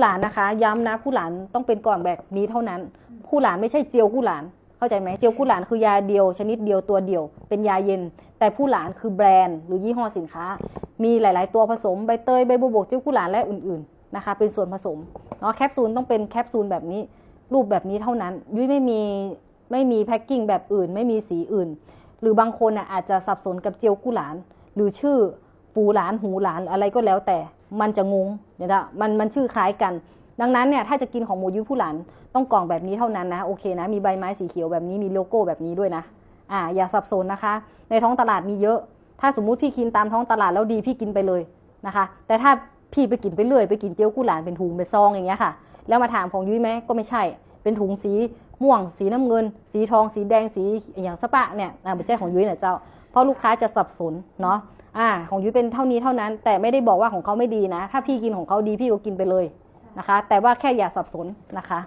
หลานนะคะ ย้ำนะผู้หลานต้องเป็นกล่องแบบนี้เท่านั้น ผู้หลานไม่ใช่เจียวผู้หลาน เข้าใจไหมเจียวผู้หลานคือยาเดียว ชนิดเดียวตัวเดียว เป็นยาเย็น แต่ผู้หลานคือแบรนด์หรือยี่ห้อสินค้า มีหลาย ๆ ตัวผสมใบเตยใบบัวบกเจียวผู้หลานและอื่น ๆนะคะ เป็นส่วนผสมเนาะแคปซูลต้องเป็นแคปซูลแบบนี้ รูปแบบนี้เท่านั้น ยุ้ยไม่มีไม่มีแพ็กกิ้งแบบอื่น ไม่มีสีอื่น หรือบางคนน่ะอาจจะสับสนกับเจียวกู้หลาน หรือชื่อปูหลานหูหลานอะไรก็แล้วแต่ มันจะงงเนี่ยนะมันมันชื่อคล้ายกัน ดังนั้นเนี่ยถ้าจะกินของหมูยุ้ยผู้หลานต้องกล่องแบบนี้เท่านั้นนะโอเคนะมีใบไม้สีเขียวแบบนี้มีโลโก้แบบนี้ด้วยนะอ่าอย่าสับสนนะคะ ในท้องตลาดมีเยอะ ถ้าสมมุติพี่กินตามท้องตลาดแล้วดีพี่กินไปเลยนะคะ แต่ถ้าพี่ไปกินไปเรื่อยไปกินเจียวกู้หลานเป็นถุงเป็นซองอย่างเงี้ยค่ะ แล้วมาถามของยุ้ยไหมก็ไม่ใช่ เป็นถุงสีม่วง สีน้ำเงิน สีทอง สีแดงสีอย่างสปะเนี่ยอ่าไม่ใช่ของยุ้ยนี่ยเจ้าเพราะลูกค้าจะสับสนเนาะ อ่า ของยุ้ยเป็นเท่านี้เท่านั้น แต่ไม่ได้บอกว่าของเขาไม่ดีนะ ถ้าพี่กินของเขาดีพี่ก็กินไปเลยนะคะ แต่ว่าแค่อย่าสับสนนะคะ